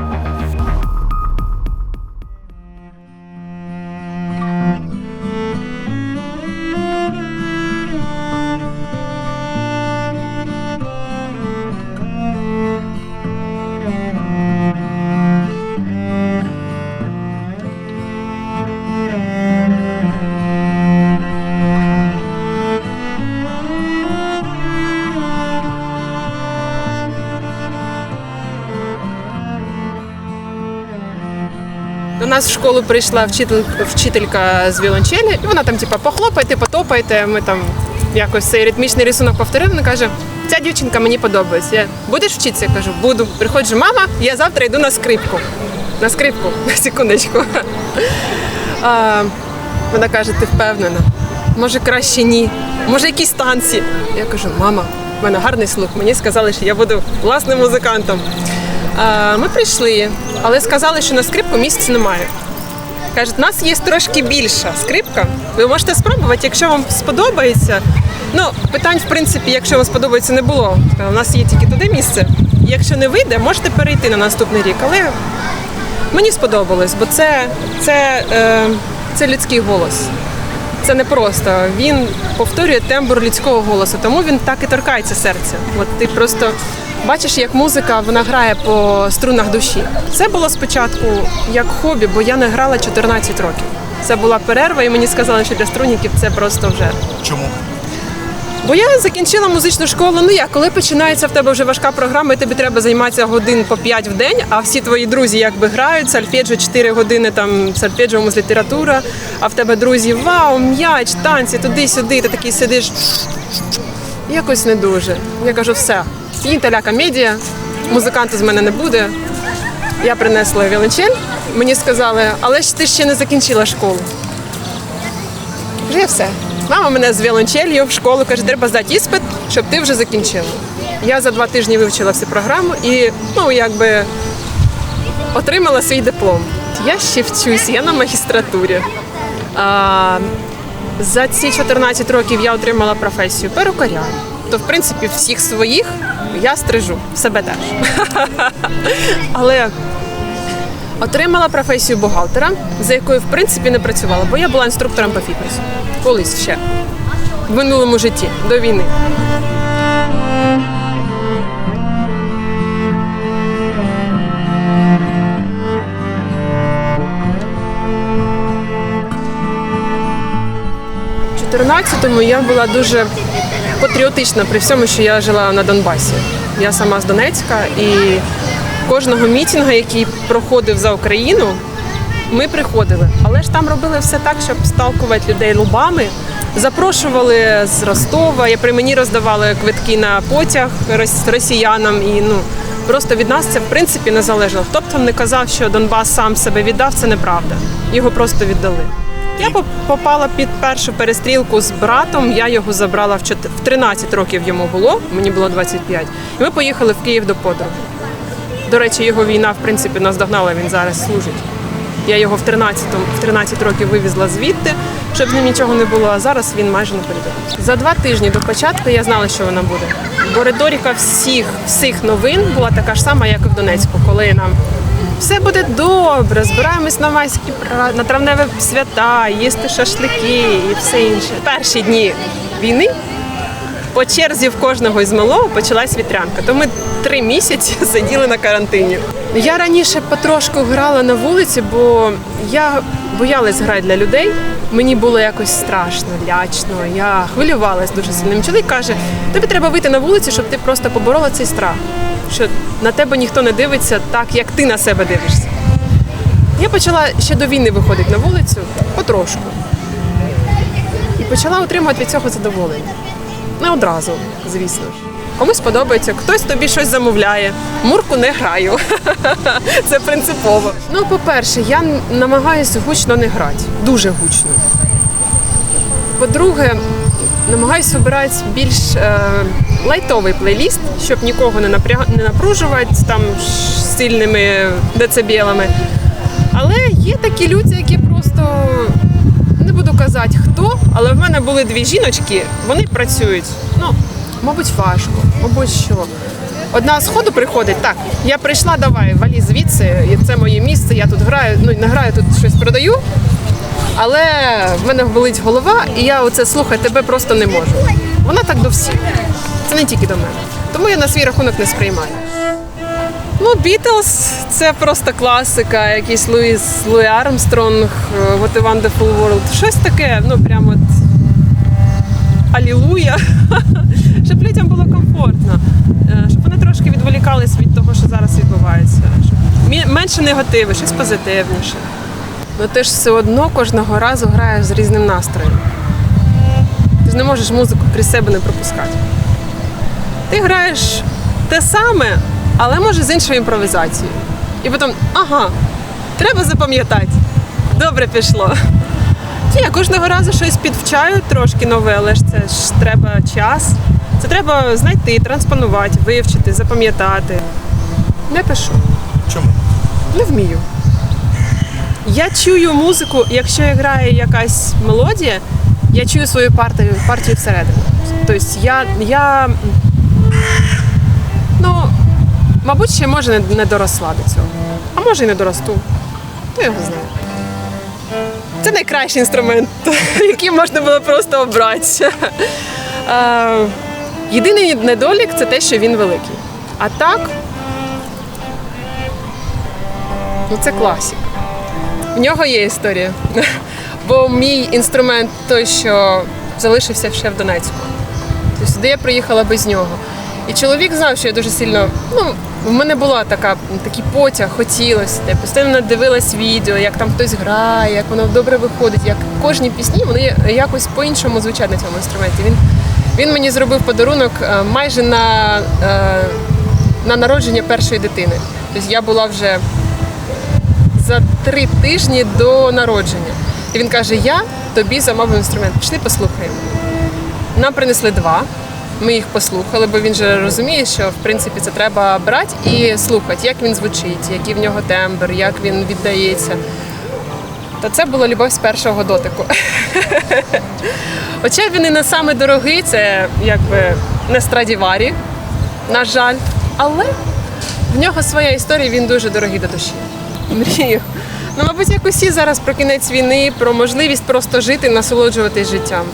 До нас в школу прийшла вчитель, вчителька з віолончелі, і вона там, типа, похлопайте, потопайте. Ми там якось цей ритмічний рисунок повторили. Вона каже: ця дівчинка мені подобається. Я будеш вчитися? Я кажу, буду. Приходжу, мама, я завтра йду на скрипку. На скрипку, на секундочку. А, вона каже: ти впевнена? Може, краще ні. Може, якісь танці. Я кажу, мама, в мене гарний слух. Мені сказали, що я буду власним музикантом. Ми прийшли, але сказали, що на скрипку місця немає. Кажуть, у нас є трошки більша скрипка. Ви можете спробувати, якщо вам сподобається. Ну, питань, в принципі, якщо вам сподобається, не було. У нас є тільки туди місце. Якщо не вийде, можете перейти на наступний рік. Але мені сподобалось, бо це, це, е, це людський голос. Це не просто. Він повторює тембр людського голосу, тому він так і торкається серця. От ти просто бачиш, як музика вона грає по струнах душі. Це було спочатку як хобі, бо я не грала 14 років. Це була перерва, і мені сказали, що для струнників це просто вже. Чому? Бо я закінчила музичну школу. Ну як, коли починається в тебе вже важка програма, і тобі треба займатися годин по 5 в день, а всі твої друзі якби грають, сальфеджо 4 години там сальфеджо, муз література, а в тебе друзі вау, м'яч, танці, туди-сюди, ти такий сидиш. Якось не дуже. Я кажу, все. Фінта ля комедія, музиканта з мене не буде. Я принесла віолончель, мені сказали, але ж ти ще не закінчила школу. Вже все. Мама мене з віолончелью в школу каже, треба здати іспит, щоб ти вже закінчила. Я за два тижні вивчила всю програму і ну якби отримала свій диплом. Я ще вчусь, я на магістратурі. А, за ці 14 років я отримала професію перукаря. То, в принципі, всіх своїх я стрижу, себе теж. Але Отримала професію бухгалтера, за якою в принципі не працювала, бо я була інструктором по фітнесу. Колись ще в минулому житті до війни. У 14-му я була дуже патріотична при всьому, що я жила на Донбасі. Я сама з Донецька і кожного мітінга, який проходив за Україну, ми приходили. Але ж там робили все так, щоб сталкувати людей лобами. Запрошували з Ростова. Я при мені роздавали квитки на потяг росіянам. І ну просто від нас це в принципі не залежало. Хто не казав, що Донбас сам себе віддав, це неправда. Його просто віддали. Я поп- попала під першу перестрілку з братом. Я його забрала в 13 років йому було, мені було 25. І ми поїхали в Київ до подруги. До речі, його війна, в принципі, наздогнала, він зараз служить. Я його в 13, в 13 років вивезла звідти, щоб з ним нічого не було, а зараз він майже на передовій. За два тижні до початку я знала, що вона буде. Бо риторика всіх, всіх новин була така ж сама, як і в Донецьку, коли нам все буде добре, збираємось на майські на травневі свята, їсти шашлики і все інше. Перші дні війни по черзі в кожного із малого почалась вітрянка. То ми три місяці сиділи на карантині. Я раніше потрошку грала на вулиці, бо я боялась грати для людей. Мені було якось страшно, лячно. Я хвилювалась дуже сильно. Мій Чоловік каже: тобі треба вийти на вулицю, щоб ти просто поборола цей страх. Що на тебе ніхто не дивиться так, як ти на себе дивишся. Я почала ще до війни виходити на вулицю потрошку. І почала отримувати від цього задоволення. Не одразу, звісно ж. Комусь подобається, хтось тобі щось замовляє. Мурку не граю. Це принципово. Ну, по-перше, я намагаюся гучно не грати. Дуже гучно. По-друге, намагаюся обирати більш е, лайтовий плейліст, щоб нікого не, напряг... не напружувати там сильними децибелами. Але є такі люди, які просто не буду казати хто, але в мене були дві жіночки, вони працюють. Ну, мабуть, важко, мабуть, що. одна з ходу приходить, так, я прийшла, давай, валі звідси, це моє місце, я тут граю, ну не граю, тут щось продаю. Але в мене болить голова, і я оце слухай, тебе просто не можу. Вона так до всіх. Це не тільки до мене. Тому я на свій рахунок не сприймаю. Ну, Бітлз це просто класика, якийсь Луїс Луї Армстронг, е, What a Wonderful World. Щось таке, ну прям от алілуя, щоб людям було комфортно, е, щоб вони трошки відволікались від того, що зараз відбувається, щоб менше негативу, щось позитивніше. Ну ти ж все одно кожного разу граєш з різним настроєм. Ти ж не можеш музику крізь себе не пропускати. Ти граєш те саме, але може з іншою імпровізацією. І потім, ага, треба запам'ятати. Добре пішло. Ні, кожного разу щось підвчаю трошки нове, але ж це ж треба час. Це треба знайти, транспонувати, вивчити, запам'ятати. Не пишу, Чому? не вмію. Я чую музику, якщо грає якась мелодія, я чую свою партію, партію всередині. Тобто я, я ну, мабуть, ще може не- доросла до цього. А може і не доросту. Хто його знає. Це найкращий інструмент, який можна було просто обрати. Єдиний недолік це те, що він великий. А так, ну це класік. В нього є історія. Бо мій інструмент той, що залишився ще в Донецьку. Тобто сюди я приїхала без нього. І чоловік знав, що я дуже сильно. Ну, в мене була така, такий потяг, хотілося. Я постійно дивилась відео, як там хтось грає, як воно добре виходить, як кожні пісні вони якось по-іншому звучать на цьому інструменті. Він, він мені зробив подарунок е, майже на, е, на народження першої дитини. Тобто я була вже за три тижні до народження. І він каже: Я тобі замовив інструмент. Пішли послухаємо. Нам принесли два. Ми їх послухали, бо він же розуміє, що в принципі це треба брати і слухати, як він звучить, який в нього тембр, як він віддається. Та це була любов з першого дотику. Хоча він і не саме дорогий, це якби не Страдіварі, на жаль. Але в нього своя історія, він дуже дорогий до душі. Мрію. Ну, мабуть, як усі зараз про кінець війни, про можливість просто жити, насолоджуватись життям.